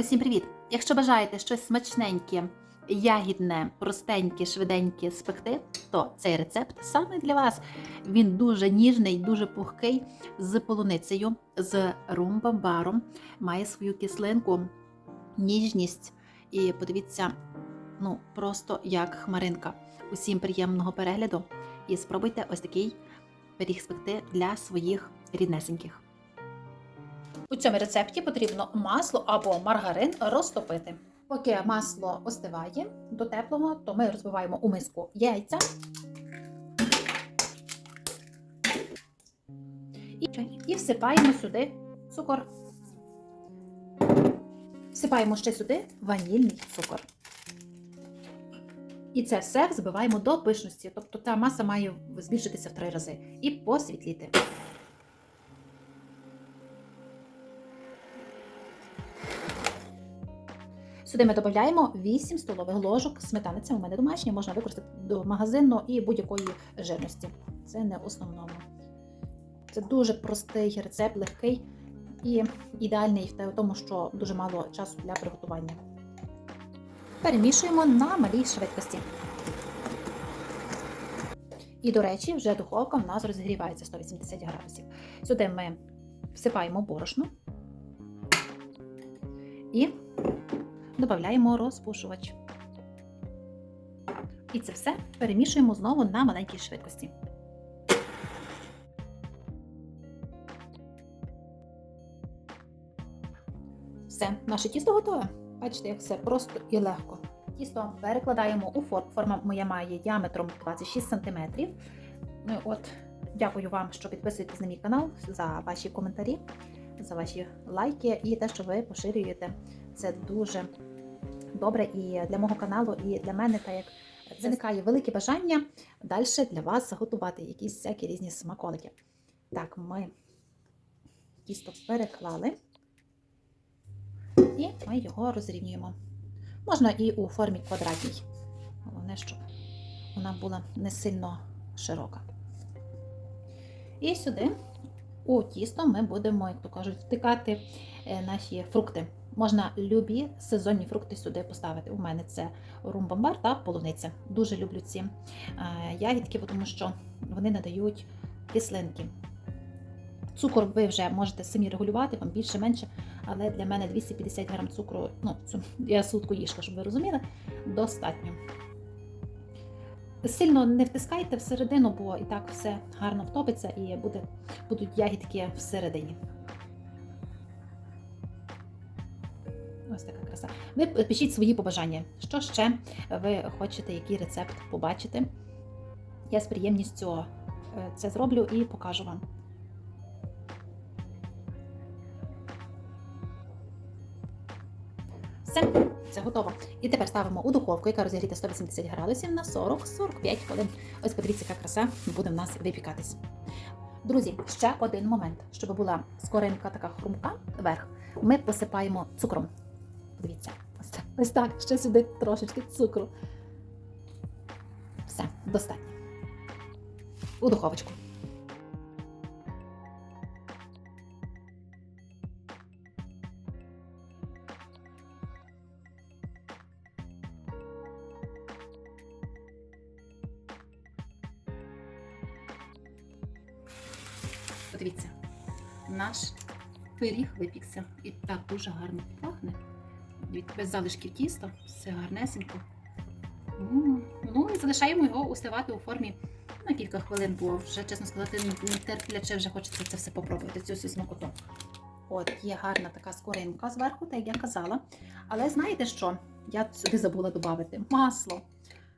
Усім привіт! Якщо бажаєте щось смачненьке, ягідне, простеньке, швиденьке спекти, то цей рецепт саме для вас. Він дуже ніжний, дуже пухкий, з полуницею, з румбамбаром, має свою кислинку, ніжність. І подивіться, ну просто як хмаринка. Усім приємного перегляду і спробуйте ось такий пиріг спекти для своїх ріднесеньких. У цьому рецепті потрібно масло або маргарин розтопити. Поки масло остиває до теплого, то ми розбиваємо у миску яйця. І, всипаємо сюди цукор. Всипаємо ще сюди ванільний цукор. І це все взбиваємо до пишності, тобто та маса має збільшитися в три рази і посвітліти. Сюди ми додаємо 8 столових ложок сметани. Це у мене домашнє, можна використати до магазинного і будь-якої жирності. Це не основному. Це дуже простий рецепт, легкий і ідеальний в тому, що дуже мало часу для приготування. Перемішуємо на малій швидкості. І, до речі, вже духовка в нас розігрівається 180 градусів. Сюди ми всипаємо борошно і додаємо розпушувач. І це все перемішуємо знову на маленькій швидкості. Все, наше тісто готове. Бачите, як все просто і легко. Тісто перекладаємо у форму. Форма моя має діаметром 26 см. Ну, от, Дякую вам, що підписуєтесь на мій канал, за ваші коментарі, за ваші лайки і те, що ви поширюєте. Це дуже добре і для мого каналу, і для мене, так як виникає велике бажання далі для вас заготувати якісь всякі різні смаколики. Так, ми тісто переклали і ми його розрівнюємо. Можна і у формі квадратній. Головне, щоб вона була не сильно широка. І сюди у тісто ми будемо, як то кажуть, втикати наші фрукти. Можна любі сезонні фрукти сюди поставити. У мене це румбамбар та полуниця. Дуже люблю ці ягідки, тому що вони надають кислинки. Цукор ви вже можете самі регулювати, вам більше-менше, але для мене 250 грам цукру, ну, я сутку їжка, щоб ви розуміли, достатньо. Сильно не втискайте всередину, бо і так все гарно втопиться і буде, будуть ягідки всередині. Ось така краса. Ви пишіть свої побажання. Що ще ви хочете, який рецепт побачити? Я з приємністю це зроблю і покажу вам. Все, це готово. І тепер ставимо у духовку, яка розігріта 180 градусів на 40-45 хвилин. Ось подивіться, яка краса буде в нас випікатись. Друзі, ще один момент, щоб була скоринка така хрумка вверх, ми посипаємо цукром. Подивіться, ось так, ще сюди трошечки цукру. Все, достатньо. У духовочку. Подивіться, наш пиріг випікся і так дуже гарно пахне. Без залишків тіста, все гарнесенько. Ну і залишаємо його устивати у формі на кілька хвилин, бо вже, чесно сказати, терпляче вже хочеться це все попробувати, цю всю смакоту. От, є гарна така скоринка зверху, так як я казала. Але знаєте що? Я сюди забула додати масло.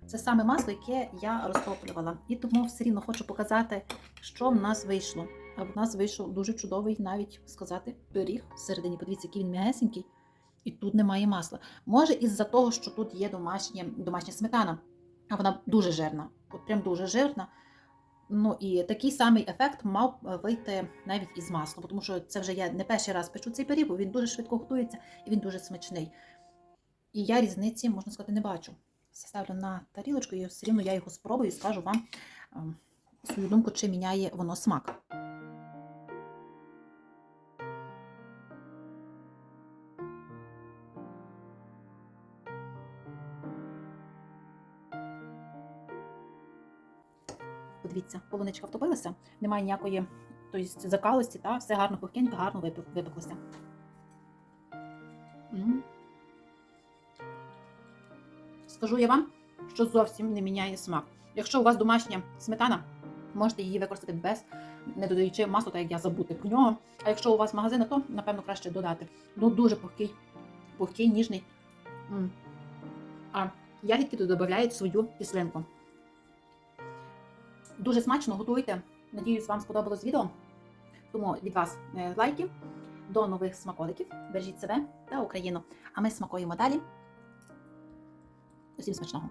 Це саме масло, яке я розтоплювала. І тому все рівно хочу показати, що в нас вийшло. А в нас вийшов дуже чудовий, навіть сказати, пиріг всередині. Подивіться, який він м'ягесенький. І тут немає масла. Може, із-за того, що тут є домашня, домашня сметана, а вона дуже жирна, от прям дуже жирна. Ну і такий самий ефект мав вийти навіть із маслом, тому що це вже я не перший раз печу цей пиріг, бо він дуже швидко готується і він дуже смачний. І я різниці, можна сказати, не бачу. Ставлю на тарілочку і все рівно я його спробую і скажу вам свою думку, чи міняє воно смак. Дивіться, полуничка втопилася, немає ніякої тобто, закалості, та все гарно пухкенько, гарно випек- випеклося. Скажу я вам, що зовсім не міняє смак. Якщо у вас домашня сметана, можете її використати без не додаючи масло, так як я забути про нього. А якщо у вас магазин, то напевно краще додати. Ну дуже пухкий, пухкий, ніжний. А ягідки тут додають свою кислинку. Дуже смачно готуйте. Надіюсь, вам сподобалось відео. Тому від вас е, лайки. До нових смаколиків. Бережіть себе та Україну. А ми смакуємо далі. Усім смачного!